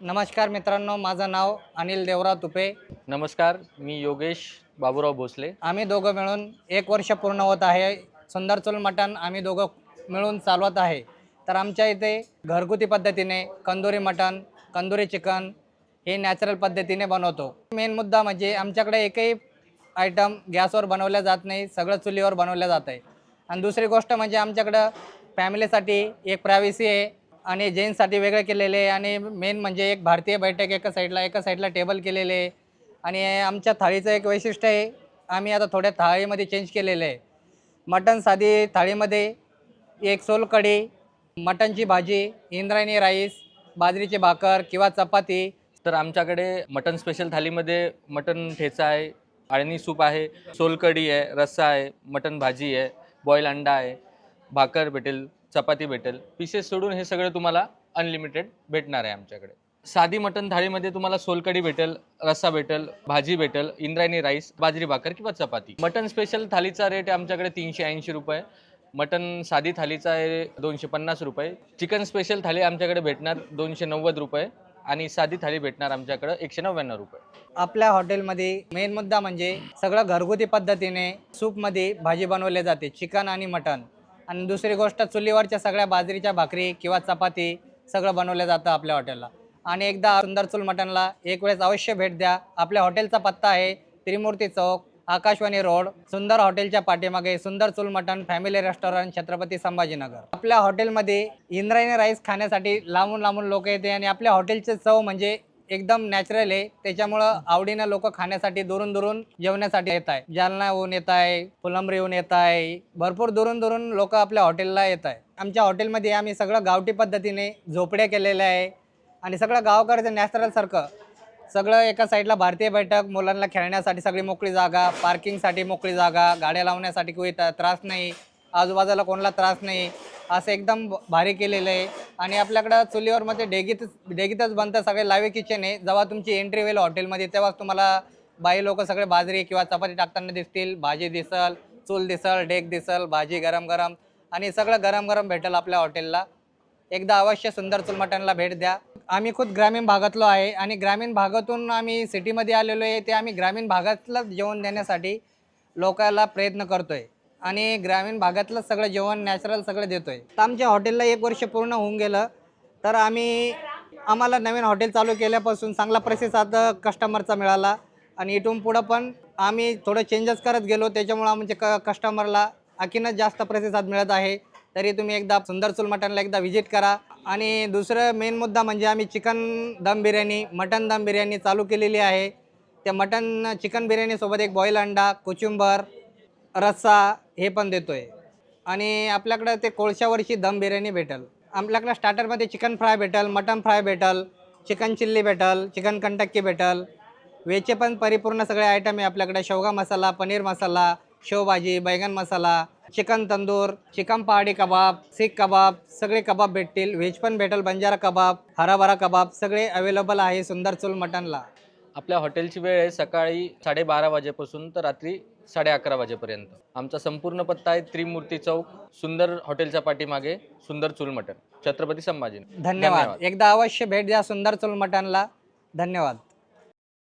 नमस्कार मित्रांनो माझं नाव अनिल देवराव तुपे. नमस्कार मी योगेश बाबूराव भोसले. आम्ही दोघं मिळून एक वर्ष पूर्ण होत आहे. सुंदर चूल मटण आम्ही दोघं मिळून चालवत आहे. तर आमच्या इथे घरगुती पद्धतीने कंदुरी मटण कंदुरी चिकन हे नॅचरल पद्धतीने बनवतो. मेन मुद्दा म्हणजे आमच्याकडे एकही आयटम गॅसवर बनवल्या जात नाही सगळं चुलीवर बनवलं जात आहे. आणि दुसरी गोष्ट म्हणजे आमच्याकडं फॅमिलीसाठी एक प्रायव्हसी आहे. आणि जेंट्ससाठी वेगळं केलेले आहे. आणि मेन म्हणजे एक भारतीय बैठक एका साईडला एका साईडला टेबल केलेले आहे. आणि आमच्या थाळीचं एक वैशिष्ट्य आहे आम्ही आता थोड्या थाळीमध्ये चेंज केलेलं आहे. मटण साधी थाळीमध्ये एक सोलकढी मटणची भाजी इंद्रायणी राईस बाजरीची भाकर किंवा चपाती. तर आमच्याकडे मटन स्पेशल थालीमध्ये मटन ठेचा आहे आळणी सूप आहे सोलकढी आहे रस्सा आहे मटन भाजी आहे बॉईल अंडा आहे भाकर भेटेल. चपाती भेटेल. पिसेस सोडून हे सगळं तुम्हाला अनलिमिटेड भेटणार आहे आमच्याकडे. साधी मटन थाळीमध्ये तुम्हाला सोलकढी भेटेल रस्सा भेटेल भाजी भेटेल इंद्रायणी राईस बाजरी भाकर किंवा चपाती. मटन स्पेशल थालीचा रेट आहे आमच्याकडे तीनशे ऐंशी रुपये. मटन साधी थालीचा आहे दोनशे पन्नास रुपये. चिकन स्पेशल थाली आमच्याकडे भेटणार दोनशे नव्वद रुपये आणि साधी थाली भेटणार आमच्याकडे एकशे नव्याण्णव रुपये. आपल्या हॉटेलमध्ये मेन मुद्दा म्हणजे सगळं घरगुती पद्धतीने सूपमध्ये भाजी बनवली जाते चिकन आणि मटण. आणि दुसरी गोष्ट चुलीवरच्या सगळ्या बाजरीच्या भाकरी किंवा चपाती सगळं बनवलं जातं आपल्या हॉटेलला आणि एकदा सुंदर चूल मटणला एक वेळेस अवश्य भेट द्या. आपल्या हॉटेलचा पत्ता आहे त्रिमूर्ती चौक आकाशवाणी रोड सुंदर हॉटेलच्या पाठीमागे सुंदर चूल mutton family restaurant Chhatrapati Sambhajinagar. आपल्या हॉटेलमध्ये इंद्रायणी राईस खाण्यासाठी लांबून लांबून लोक येते आणि आपल्या हॉटेलचे चव म्हणजे एकदम नॅचरल आहे. त्याच्यामुळं आवडीनं लोक खाण्यासाठी दुरून दुरून जेवण्यासाठी येत आहे. जालनाहून येत आहे फुलंब्रीहून येत आहे भरपूर दुरून दुरून लोक आपल्या हॉटेलला येत आहे. आमच्या हॉटेलमध्ये आम्ही सगळं गावठी पद्धतीने झोपड्या केलेल्या आहे. आणि सगळं गावकडचं नॅचरलसारखं सगळं एका साईडला भारतीय बैठक मुलांना खेळण्यासाठी सगळी मोकळी जागा पार्किंगसाठी मोकळी जागा गाड्या लावण्यासाठी कोणी त्रास नाही आजूबाजूला कोणाला त्रास नाही असं एकदम भारी केलेलं आहे. आणि आपल्याकडं चुलीवर मध्ये डेगीतच डेगीतच बनतं सगळे लावे किचन आहे. जेव्हा तुमची एंट्री होईल हॉटेलमध्ये तेव्हाच तुम्हाला बाई लोक सगळे बाजरी किंवा चपाती टाकताना दिसतील. भाजी दिसल चूल दिसल डेक दिसल भाजी गरम गरम. आणि सगळं गरम गरम भेटेल आपल्या हॉटेलला. एकदा अवश्य सुंदर चूल भेट द्या. आम्ही खुद ग्रामीण भागातलो आहे आणि ग्रामीण भागातून आम्ही सिटीमध्ये आलेलो आहे ते आम्ही ग्रामीण भागातलंच जेवण देण्यासाठी लोकांना प्रयत्न करतोय. आणि ग्रामीण भागातलं सगळं जेवण नॅचरल सगळं देतोय. तर आमच्या हॉटेलला एक वर्ष पूर्ण होऊन गेलं. तर आम्ही आम्हाला नवीन हॉटेल चालू केल्यापासून चांगला प्रतिसाद कस्टमरचा मिळाला. आणि इथून पुढं पण आम्ही थोडं चेंजेस करत गेलो. त्याच्यामुळं आमच्या क कस्टमरला आणखीनच जास्त प्रतिसाद मिळत आहे. तरी तुम्ही एकदा सुंदर चूल मटनला एकदा व्हिजिट करा. आणि दुसरं मेन मुद्दा म्हणजे आम्ही चिकन दम बिर्याणी मटन दम बिर्याणी चालू केलेली आहे. त्या मटन चिकन बिर्याणीसोबत एक बॉईल अंडा कोचिंबर रस्सा हे पण देतो आहे आणि आपल्याकडं ते कोळशावरची दम बिर्याणी भेटेल. आपल्याकडं स्टार्टरमध्ये चिकन फ्राय भेटेल मटन फ्राय भेटेल चिकन चिल्ली भेटेल चिकन कंटक्की भेटेल. वेजचे पण परिपूर्ण सगळे आयटम आहे आपल्याकडे. शेवगा मसाला पनीर मसाला शेवभाजी बैगन मसाला चिकन तंदूर चिकन पहाडी कबाब सीख कबाब सगळे कबाब भेटतील. व्हेज पण भेटेल बंजारा कबाब हराभरा कबाब सगळे अवेलेबल आहे सुंदर चूल मटनला. आपल्या हॉटेलची वेळ आहे सकाळी साडेबारा वाजेपासून तर रात्री साडे अकरा वाजेपर्यंत. आमचा संपूर्ण पत्ता आहे त्रिमूर्ती चौक सुंदर हॉटेलच्या पाठीमागे सुंदर चूल मटन छत्रपती संभाजी धन्यवाद. एकदा अवश्य भेट द्या सुंदर चूल मटनला धन्यवाद.